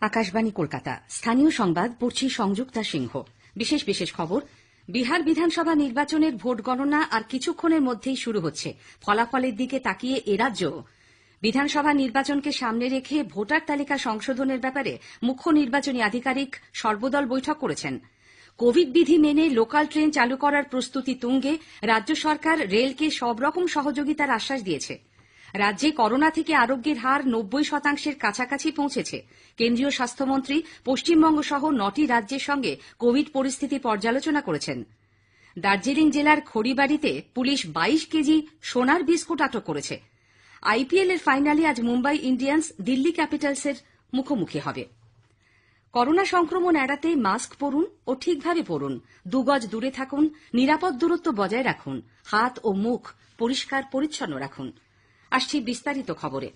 আকাশবাণী কলকাতা। স্থানীয় সংবাদ পড়ছি সংযুক্তা সিংহ। বিশেষ বিশেষ খবর, বিহার বিধানসভা নির্বাচনের ভোট গণনা আর কিছুক্ষণের মধ্যেই শুরু হচ্ছে। ফলাফলের দিকে তাকিয়ে এরাজ্য বিধানসভা নির্বাচনকে সামনে রেখে ভোটার তালিকা সংশোধনের ব্যাপারে মুখ্য নির্বাচনী আধিকারিক সর্বদল বৈঠক করেছেন। কোভিড বিধি মেনে লোকাল ট্রেন চালু করার প্রস্তুতি তুঙ্গে রাজ্য সরকার রেলকে সব রকম সহযোগিতার আশ্বাস দিয়েছে। রাজ্যে করোনা থেকে আরোগ্যের হার নব্বই শতাংশের কাছাকাছি পৌঁছেছে। কেন্দ্রীয় স্বাস্থ্যমন্ত্রী পশ্চিমবঙ্গ সহ নটি রাজ্যের সঙ্গে কোভিড পরিস্থিতি পর্যালোচনা করেছেন। দার্জিলিং জেলার খড়িবাড়িতে পুলিশ বাইশ কেজি সোনার বিস্কুট আটক করেছে। আইপিএল এর ফাইনালে আজ মুম্বাই ইন্ডিয়ান্স দিল্লি ক্যাপিটালসের মুখোমুখি হবে। করোনা সংক্রমণ এড়াতে মাস্ক পরুন ও ঠিকভাবে পরুন। দুগজ দূরে থাকুন, নিরাপদ দূরত্ব বজায় রাখুন, হাত ও মুখ পরিষ্কার পরিচ্ছন্ন রাখুন। আসছি বিস্তারিত খবরে।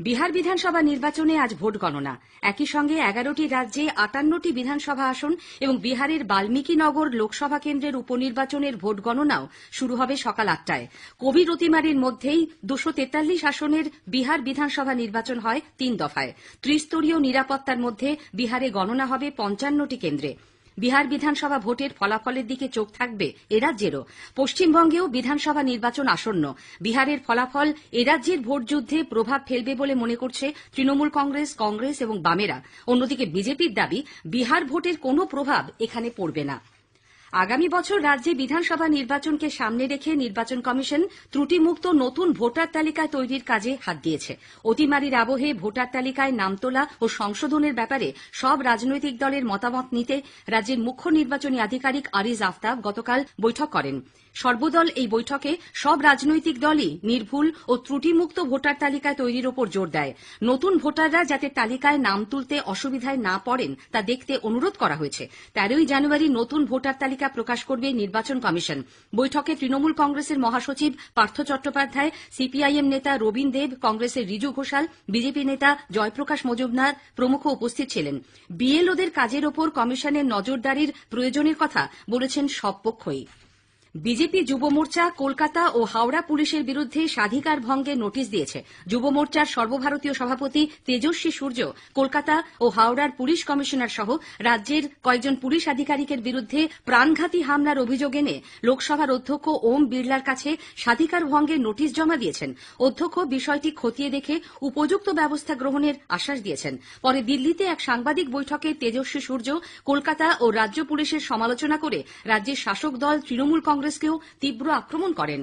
বিহার বিধানসভা নির্বাচনে আজ ভোট গণনা। একই সঙ্গে এগারোটি রাজ্যে আটান্নটি বিধানসভা আসন এবং বিহারের বাল্মীকিনগর লোকসভা কেন্দ্রের উপনির্বাচনের ভোট গণনাও শুরু হবে সকাল আটটায়। কোভিড অতিমারির মধ্যেই দুশো তেতাল্লিশ আসনের বিহার বিধানসভা নির্বাচন হয় তিন দফায়। ত্রিস্তরীয় নিরাপত্তার মধ্যে বিহারে গণনা হবে পঞ্চান্নটি কেন্দ্রে। বিহার বিধানসভা ভোটের ফলাফলের দিকে চোখ থাকবে এরাজ্যেরও পশ্চিমবঙ্গেও বিধানসভা নির্বাচন আসন্ন। বিহারের ফলাফল এরাজ্যের ভোটযুদ্ধে প্রভাব ফেলবে বলে মনে করছে তৃণমূল কংগ্রেস কংগ্রেস এবং বামেরা। অন্যদিকে বিজেপির দাবি, বিহার ভোটের কোনো প্রভাব এখানে পড়বে না। আগামী বছর রাজ্যে বিধানসভা নির্বাচনকে সামনে রেখে নির্বাচন কমিশন ত্রুটিমুক্ত নতুন ভোটার তালিকা তৈরির কাজে হাত দিয়েছে। অতিমারির আবহে ভোটার তালিকায় নাম তোলা ও সংশোধনের ব্যাপারে সব রাজনৈতিক দলের মতামত নিতে রাজ্যের মুখ্য নির্বাচনী আধিকারিক আরিজ আফতাব গতকাল বৈঠক করেন। সর্বদল এই বৈঠকে সব রাজনৈতিক দলই নির্ভুল ও ত্রুটিমুক্ত ভোটার তালিকা তৈরির ওপর জোর দেয়। নতুন ভোটাররা যাতে তালিকায় নাম তুলতে অসুবিধায় না পড়েন, তা দেখতে অনুরোধ করা হয়েছে। তেরোই জানুয়ারি নতুন ভোটার তালিকা প্রকাশ করবে নির্বাচন কমিশন। বৈঠকে তৃণমূল কংগ্রেসের মহাসচিব পার্থ চট্টোপাধ্যায়, সিপিআইএম নেতা রবীন দেব, কংগ্রেসের রিজু ঘোষাল, বিজেপি নেতা জয়প্রকাশ মজুমদার প্রমুখ উপস্থিত ছিলেন। বিএলওদের কাজের ওপর কমিশনের নজরদারির প্রয়োজনের কথা বলেছেন সব পক্ষই। বিজেপি যুব মোর্চা কলকাতা ও হাওড়া পুলিশের বিরুদ্ধে স্বাধিকার ভঙ্গের নোটিশ দিয়েছে। যুব মোর্চার সর্বভারতীয় সভাপতি তেজস্বী সূর্য, কলকাতা ও হাওড়ার পুলিশ কমিশনার সহ রাজ্যের কয়েকজন পুলিশ আধিকারিকের বিরুদ্ধে প্রাণঘাতী হামলার অভিযোগ এনে লোকসভার অধ্যক্ষ ওম বিড়লার কাছে স্বাধিকার ভঙ্গের নোটিশ জমা দিয়েছেন। অধ্যক্ষ বিষয়টি খতিয়ে দেখে উপযুক্ত ব্যবস্থা গ্রহণের আশ্বাস দিয়েছেন। পরে দিল্লিতে এক সাংবাদিক বৈঠকে তেজস্বী সূর্য, কলকাতা ও রাজ্য পুলিশের সমালোচনা করে রাজ্যের শাসক দল তৃণমূল কংগ্রেসকেও তীব্র আক্রমণ করেন।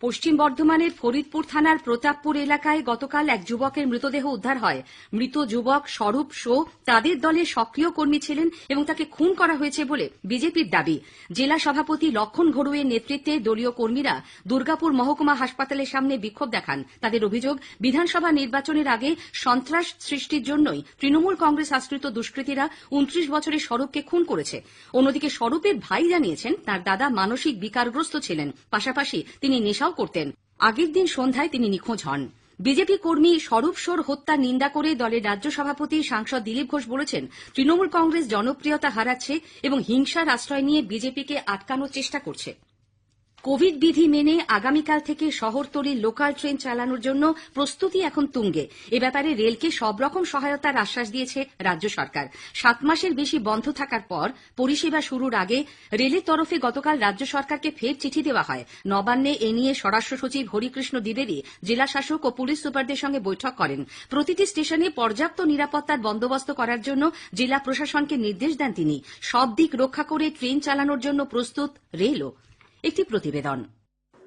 পশ্চিম বর্ধমানের ফরিদপুর থানার প্রতাপপুর এলাকায় গতকাল এক যুবকের মৃতদেহ উদ্ধার হয়। মৃত যুবক স্বরূপ শো তাদের দলের সক্রিয় কর্মী ছিলেন এবং তাকে খুন করা হয়েছে বলে বিজেপির দাবি। জেলা সভাপতি লক্ষণ ঘড়ুয়ের নেতৃত্বে দলীয় কর্মীরা দুর্গাপুর মহকুমা হাসপাতালের সামনে বিক্ষোভ দেখান। তাদের অভিযোগ, বিধানসভা নির্বাচনের আগে সন্ত্রাস সৃষ্টির জন্যই তৃণমূল কংগ্রেস আশ্রিত দুষ্কৃতীরা উনত্রিশ বছরের স্বরূপকে খুন করেছে। অন্যদিকে স্বরূপের ভাই জানিয়েছেন, তার দাদা মানসিক বিকারগ্রস্ত ছিলেন। পাশাপাশি তিনি নেশাও করতেন। আগের দিন সন্ধ্যায় তিনি নিখোঁজ হন। বিজেপি কর্মী স্বরূপ সোর হত্যা নিন্দা করে দলের রাজ্য সভাপতি সাংসদ দিলীপ ঘোষ বলেছেন, তৃণমূল কংগ্রেস জনপ্রিয়তা হারাচ্ছে এবং হিংসার আশ্রয় নিয়ে বিজেপিকে আটকানোর চেষ্টা করছে। কোভিড বিধি মেনে আগামীকাল থেকে শহরতলির লোকাল ট্রেন চালানোর জন্য প্রস্তুতি এখন তুঙ্গে। এ ব্যাপারে রেলকে সব রকম সহায়তার আশ্বাস দিয়েছে রাজ্য সরকার। সাত মাসের বেশি বন্ধ থাকার পর পরিষেবা শুরুর আগে রেলের তরফে গতকাল রাজ্য সরকারকে ফের চিঠি দেওয়া হয়। নবান্নে এ নিয়ে স্বরাষ্ট্র সচিব হরিকৃষ্ণ দ্বিবেদী জেলাশাসক ও পুলিশ সুপারদের সঙ্গে বৈঠক করেন। প্রতিটি স্টেশনে পর্যাপ্ত নিরাপত্তার বন্দোবস্ত করার জন্য জেলা প্রশাসনকে নির্দেশ দেন তিনি। সব দিক রক্ষা করে ট্রেন চালানোর জন্য প্রস্তুত রেলও। একটি প্রতিবেদন।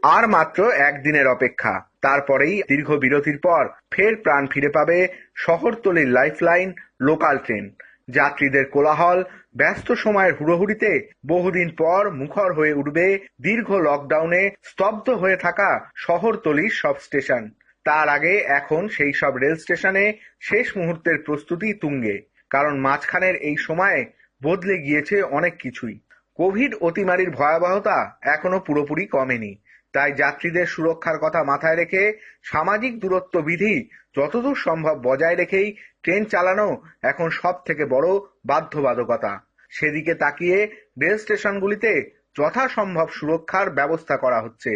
আর মাত্র একদিনের অপেক্ষা। তারপরেই দীর্ঘ বিরতির পর ফের প্রাণ ফিরে পাবে শহরতলির লাইফলাইন, লোকাল ট্রেন। যাত্রীদের কোলাহল, ব্যস্ত সময়ের হুড়োহুড়িতে বহুদিন পর মুখর হয়ে উঠবে দীর্ঘ লকডাউনে স্তব্ধ হয়ে থাকা শহরতলির সব স্টেশন। তার আগে এখন সেই সব রেল স্টেশনে শেষ মুহূর্তের প্রস্তুতি তুঙ্গে, কারণ মাঝখানের এই সময়ে বদলে গিয়েছে অনেক কিছুই। কোভিড অতিমারির ভয়াবহতা এখনও পুরোপুরি কমেনি। তাই যাত্রীদের সুরক্ষার কথা মাথায় রেখে সামাজিক দূরত্ব বিধি যতদূর সম্ভব বজায় রেখেই ট্রেন চালানো এখন সব থেকে বড় বাধ্যবাধকতা। সেদিকে তাকিয়ে রেল স্টেশনগুলিতে যথাসম্ভব সুরক্ষার ব্যবস্থা করা হচ্ছে।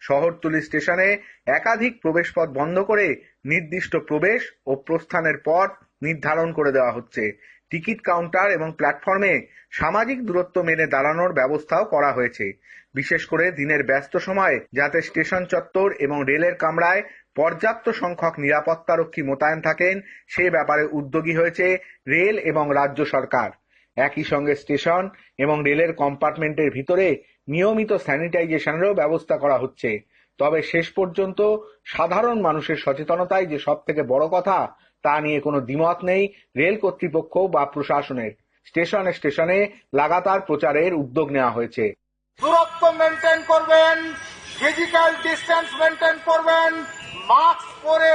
শহরতলি স্টেশনে একাধিক প্রবেশপথ বন্ধ করে নির্দিষ্ট প্রবেশ ও প্রস্থানের পথ নির্ধারণ করে দেওয়া হচ্ছে। টিকিট কাউন্টার এবং প্ল্যাটফর্মে সামাজিক দূরত্ব মেনে দাঁড়ানোর ব্যবস্থাও করা হয়েছে। বিশেষ করে দিনের ব্যস্ত সময়ে, যাতে স্টেশন চত্বর এবং রেলের কামরায় পর্যাপ্ত সংখ্যক নিরাপত্তারক্ষী মোতায়েন থাকেন, সে ব্যাপারে উদ্যোগী হয়েছে রেল এবং রাজ্য সরকার। একই সঙ্গে স্টেশন এবং রেলের কম্পার্টমেন্টের ভিতরে নিয়মিত স্যানিটাইজেশনেরও ব্যবস্থা করা হচ্ছে। তবে শেষ পর্যন্ত সাধারণ মানুষের সচেতনতায় যে সব থেকে বড় কথা, তা নিয়ে কোনো দ্বিমত নেই রেল কর্তৃপক্ষ বা প্রশাসনের। স্টেশনে স্টেশনে লাগাতার প্রচারের উদ্যোগ নেওয়া হয়েছে। দূরত্ব মেনটেন করবেন ফিজিক্যাল ডিস্টেন্স মেনটেন করবেন মাস্ক পরে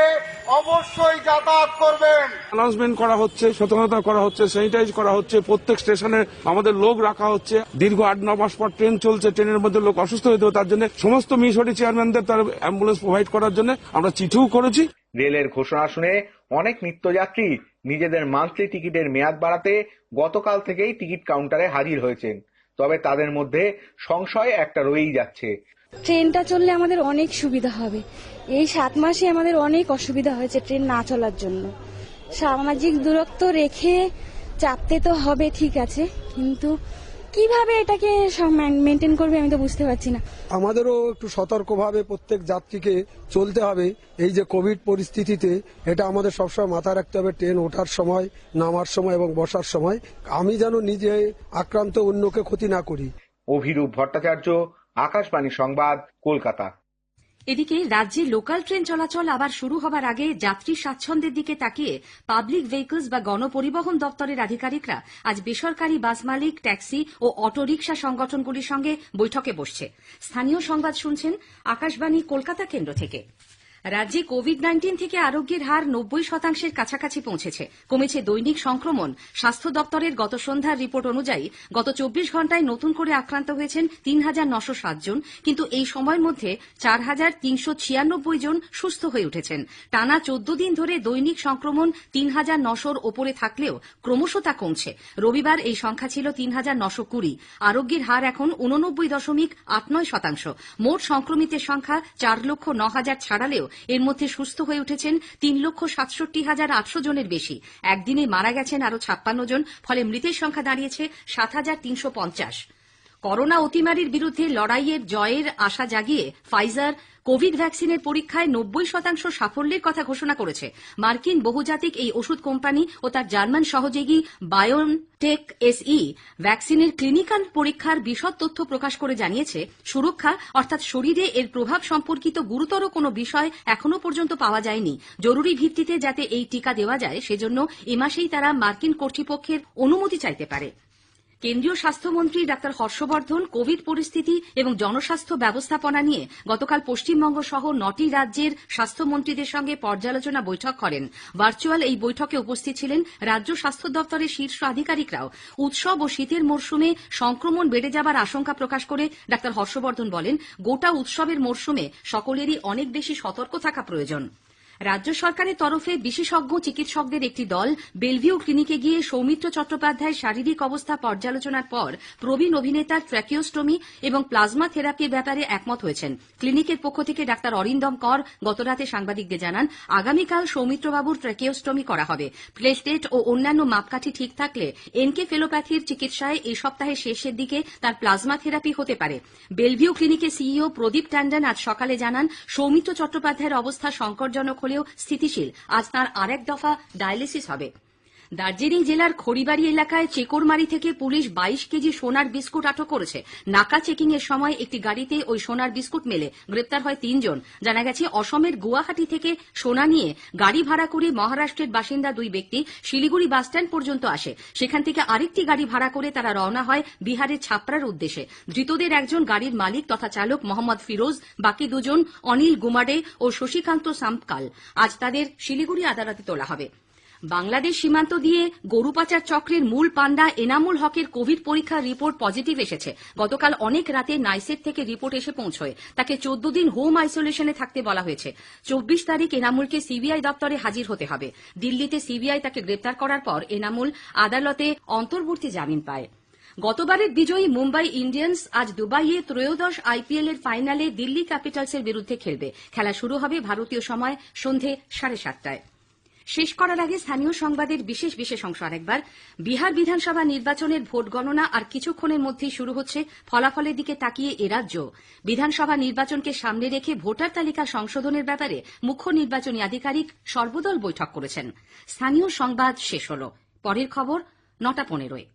অবশ্যই যাতায়াত করবেন। অ্যানাউন্সমেন্ট করা হচ্ছে সচেতনতা করা হচ্ছে স্যানিটাইজ করা হচ্ছে প্রত্যেক স্টেশনে আমাদের লোক রাখা হচ্ছে। দীর্ঘ আট ন মাস পর ট্রেন চলছে ট্রেনের মধ্যে লোক অসুস্থ হতে হবে তার জন্য সমস্ত মিশরি চেয়ারম্যানদের তার অ্যাম্বুলেন্স প্রোভাইড করার জন্য আমরা চিঠিও করেছি। রেলের ঘোষণা শুনে অনেক নিত্যযাত্রী নিজেদের মান্থলি টিকিটের মেয়াদ বাড়াতে গতকাল থেকেই টিকিট কাউন্টারে হাজির হয়েছেন। তবে তাদের মধ্যে সংশয় একটা রয়েই যাচ্ছে। ট্রেনটা চললে আমাদের অনেক সুবিধা হবে। এই সাত মাসে আমাদের অনেক অসুবিধা হয়েছে ট্রেন না চলার জন্য। সামাজিক দূরত্ব রেখে চাপতে তো হবে ঠিক আছে। কিন্তু কীভাবে এটাকে মেনটেন করবে আমি তো বুঝতে পারছি না। আমাদেরও একটু সতর্কভাবে প্রত্যেক যাত্রীকে চলতে হবে। এই যে কোভিড পরিস্থিতিতে এটা আমাদের সবসময় মাথায় রাখতে হবে। ট্রেন ওঠার সময় নামার সময় এবং বসার সময়। আমি যেন নিজে আক্রান্ত অন্যকে ক্ষতি না করি। অভিরূপ ভট্টাচার্য আকাশবাণী সংবাদ, কলকাতা। এদিকে রাজ্যে লোকাল ট্রেন চলাচল আবার শুরু হবার আগে যাত্রী স্বাচ্ছন্দ্যের দিকে তাকিয়ে পাবলিক ভেহিকলস বা গণপরিবহন দপ্তরের আধিকারিকরা আজ বেসরকারি বাস মালিক, ট্যাক্সি ও অটো রিক্সা সংগঠনগুলির সঙ্গে বৈঠকে বসছে। স্থানীয় সংবাদ শুনছেন আকাশবাণী কলকাতা কেন্দ্র থেকে। রাজ্যে কোভিড নাইন্টিন থেকে আরোগ্যের হার নব্বই শতাংশের কাছাকাছি পৌঁছেছে। কমেছে দৈনিক সংক্রমণ। স্বাস্থ্য দপ্তরের গত সন্ধ্যার রিপোর্ট অনুযায়ী গত চব্বিশ ঘন্টায় নতুন করে আক্রান্ত হয়েছেন তিন হাজার নশো সাত জন, কিন্তু এই সময়ের মধ্যে চার হাজার তিনশো ছিয়ানব্বই জন সুস্থ হয়ে উঠেছেন। টানা চোদ্দ দিন ধরে দৈনিক সংক্রমণ তিন হাজার নশোর ওপরে থাকলেও ক্রমশ তা কমছে। রবিবার এই সংখ্যা ছিল তিন হাজার নশো কুড়ি। আরোগ্যের হার এখন উননব্বই দশমিক আট নয় শতাংশ। মোট সংক্রমিতের সংখ্যা চার লক্ষ ন হাজার ছাড়ালেও এর মধ্যে সুস্থ হয়ে উঠেছেন তিন লক্ষ সাতষট্টি হাজার আটশো জনের বেশি। একদিনে মারা গেছেন আরও ছাপ্পান্ন জন, ফলে মৃতের সংখ্যা দাঁড়িয়েছে সাত হাজার তিনশো পঞ্চাশ। করোনা অতিমারির বিরুদ্ধে লড়াইয়ের জয়ের আশা জাগিয়ে ফাইজার কোভিড ভ্যাকসিনের পরীক্ষায় নব্বই শতাংশ সাফল্যের কথা ঘোষণা করেছে। মার্কিন বহুজাতিক এই ওষুধ কোম্পানি ও তার জার্মান সহযোগী বায়োনটেক এসই ভ্যাকসিনের ক্লিনিক্যাল পরীক্ষার বিশদ তথ্য প্রকাশ করে জানিয়েছে, সুরক্ষা অর্থাৎ শরীরে এর প্রভাব সম্পর্কিত গুরুতর কোনো বিষয় এখনও পর্যন্ত পাওয়া যায়নি। জরুরি ভিত্তিতে যাতে এই টিকা দেওয়া যায়, সেজন্য এ মাসেই তারা মার্কিন কর্তৃপক্ষের অনুমতি চাইতে পারে। কেন্দ্রীয় স্বাস্থ্যমন্ত্রী ডাক্তার হর্ষবর্ধন, কোভিড পরিস্থিতি এবং জনস্বাস্থ্য ব্যবস্থাপনা নিয়ে গতকাল পশ্চিমবঙ্গ সহ নটি রাজ্যের স্বাস্থ্যমন্ত্রীদের সঙ্গে পর্যালোচনা বৈঠক করেন। ভার্চুয়াল এই বৈঠকে উপস্থিত ছিলেন রাজ্য স্বাস্থ্য দপ্তরের শীর্ষ আধিকারিকরাও। উৎসব ও শীতের মরশুমে সংক্রমণ বেড়ে যাবার আশঙ্কা প্রকাশ করে ডাক্তার হর্ষবর্ধন বলেন, গোটা উৎসবের মরশুমে সকলেরই অনেক বেশি সতর্ক থাকা প্রয়োজন। রাজ্য সরকারের তরফে বিশেষজ্ঞ চিকিৎসকদের একটি দল বেলভিউ ক্লিনিকে গিয়ে সৌমিত্র চট্টোপাধ্যায়ের শারীরিক অবস্থা পর্যালোচনার পর প্রবীণ অভিনেতার ট্র্যাকিওস্টমি এবং প্লাজমা থেরাপির ব্যাপারে একমত হয়েছেন। ক্লিনিকের পক্ষ থেকে ডাক্তার অরিন্দম কর গতরাতে সাংবাদিকদের জানান, আগামীকাল সৌমিত্রবাবুর ট্র্যাকিওস্টমি করা হবে। প্লেটলেট ও অন্যান্য মাপকাঠি ঠিক থাকলে এনকে ফেলোপ্যাথির চিকিৎসায় এই সপ্তাহের শেষের দিকে তার প্লাজমা থেরাপি হতে পারে। বেলভিউ ক্লিনিকের সিইও প্রদীপ ট্যান্ডন আজ সকালে জানান, সৌমিত্র চট্টোপাধ্যায়ের অবস্থা সংকটজনক হলেও স্থিতিশীল। আজ তাঁর আরেক দফা ডায়ালিসিস হবে। দার্জিলিং জেলার খড়িবাড়ি এলাকায় চেকরমারি থেকে পুলিশ বাইশ কেজি সোনার বিস্কুট আটক করেছে। নাকা চেকিং এর সময় একটি গাড়িতে ওই সোনার বিস্কুট মেলে। গ্রেপ্তার হয় তিনজন। জানা গেছে, অসমের গুয়াহাটি থেকে সোনা নিয়ে গাড়ি ভাড়া করে মহারাষ্ট্রের বাসিন্দা দুই ব্যক্তি শিলিগুড়ি বাসস্ট্যান্ড পর্যন্ত আসে। সেখান থেকে আরেকটি গাড়ি ভাড়া করে তারা রওনা হয় বিহারের ছাপড়ার উদ্দেশ্যে। ধৃতদের একজন গাড়ির মালিক তথা চালক মোহাম্মদ ফিরোজ, বাকি দুজন অনিল গুমাডে ও শশীকান্ত সাম্পকাল। আজ তাদের শিলিগুড়ি আদালতে তোলা হবে। বাংলাদেশ সীমান্ত দিয়ে গরু পাচার চক্রের মূল পান্ডা এনামুল হকের কোভিড পরীক্ষার রিপোর্ট পজিটিভ এসেছে। গতকাল অনেক রাতে নাইসেট থেকে রিপোর্ট এসে পৌঁছয়। তাকে চোদ্দ দিন হোম আইসোলেশনে থাকতে বলা হয়েছে। চব্বিশ তারিখ এনামুলকে সিবিআই দপ্তরে হাজির হতে হবে। দিল্লিতে সিবিআই তাকে গ্রেপ্তার করার পর এনামুল আদালতে অন্তর্বর্তী জামিন পায়। গতবারের বিজয়ী মুম্বাই ইন্ডিয়ান্স আজ দুবাইয়ে ত্রয়োদশ আইপিএল এর ফাইনালে দিল্লি ক্যাপিটালসের বিরুদ্ধে খেলবে। খেলা শুরু হবে ভারতীয় সময় সন্ধে সাড়ে সাতটায়। শেষ করার আগে স্থানীয় সংবাদের বিশেষ বিশেষ অংশ আরেকবার। বিহার বিধানসভা নির্বাচনের ভোট গণনা আর কিছুক্ষণের মধ্যেই শুরু হচ্ছে ফলাফলের দিকে তাকিয়ে এ রাজ্য। বিধানসভা নির্বাচনকে সামনে রেখে ভোটার তালিকা সংশোধনের ব্যাপারে মুখ্য নির্বাচনী আধিকারিক সর্বদল বৈঠক করেছেন। স্থানীয় সংবাদ শেষ হল। পরের খবর নটা পনেরোয়।